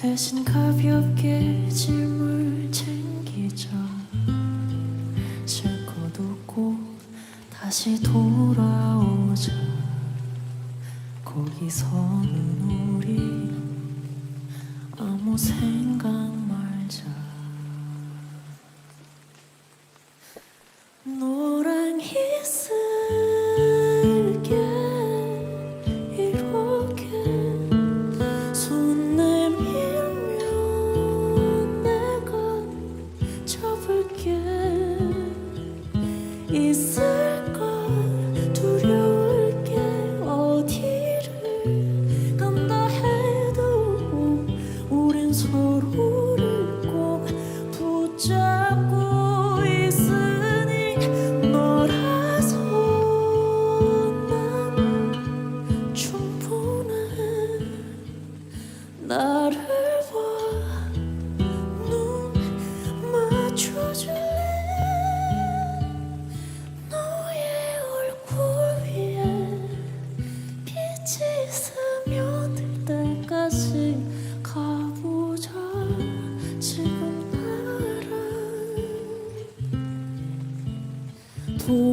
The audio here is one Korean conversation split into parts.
대신 가볍게 짐을 챙기자. 쉴것 없고 다시 돌아오자. 거기서는 우리 아무 생각 말자. 너랑 있을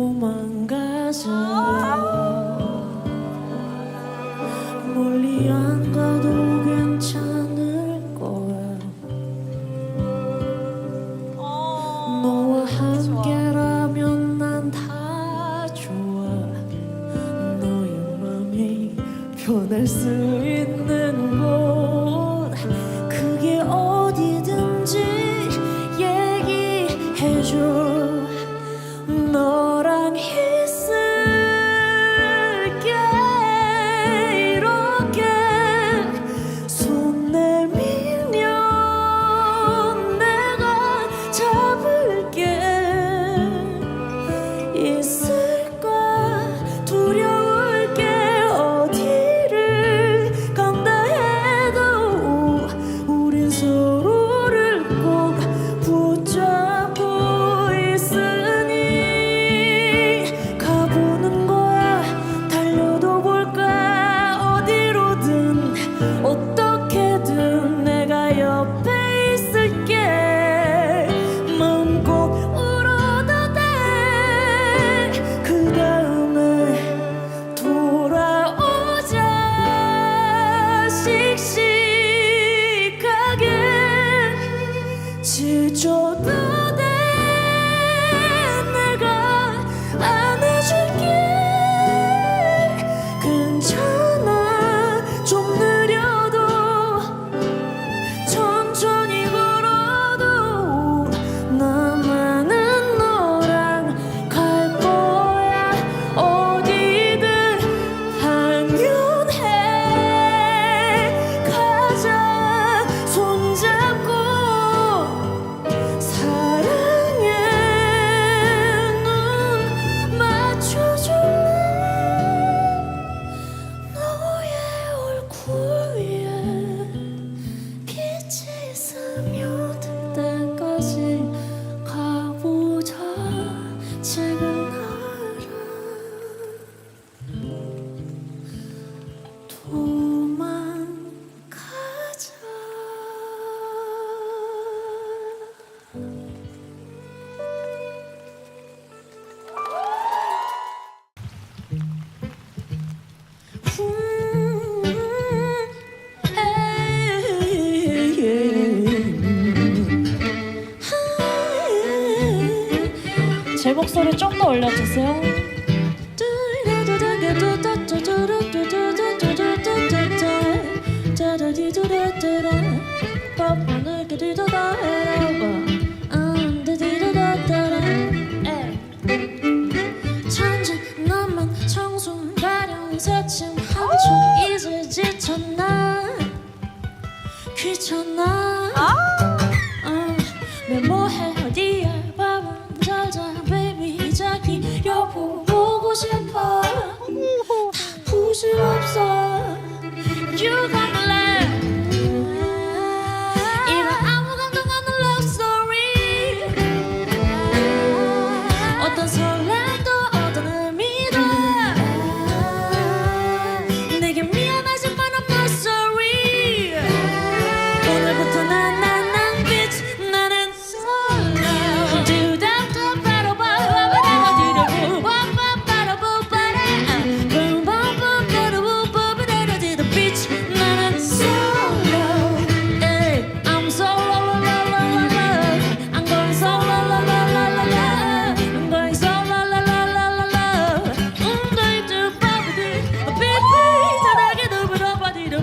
도망가자. 멀리 안 가도 괜찮을 거야. 너와 함께라면 난 다 좋아. 너의 맘이 변할 수 있는 내 제 목소리 좀 더 올려주세요. 그 귀찮아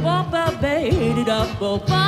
wop, baby, double fire.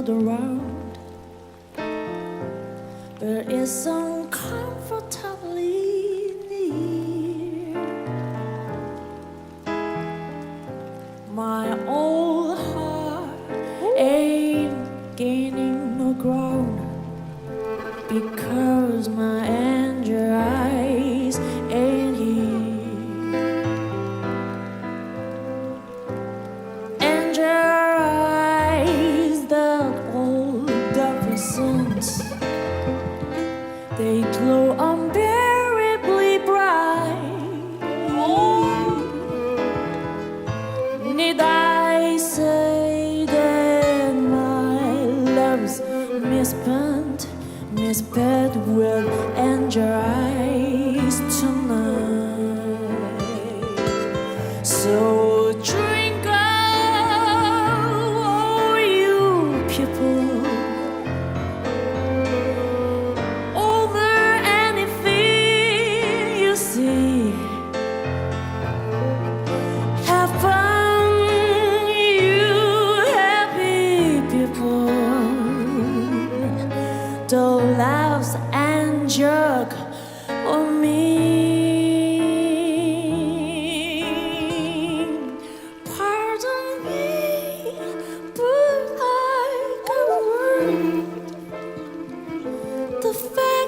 not around. But it's uncomfortably near. My own. They glow on their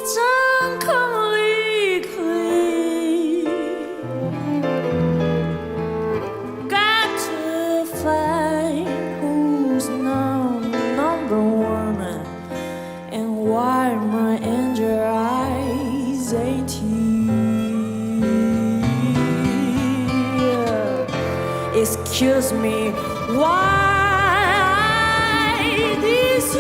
张空离开 Got to find who's now number one And why my eyes ain't Excuse me, why this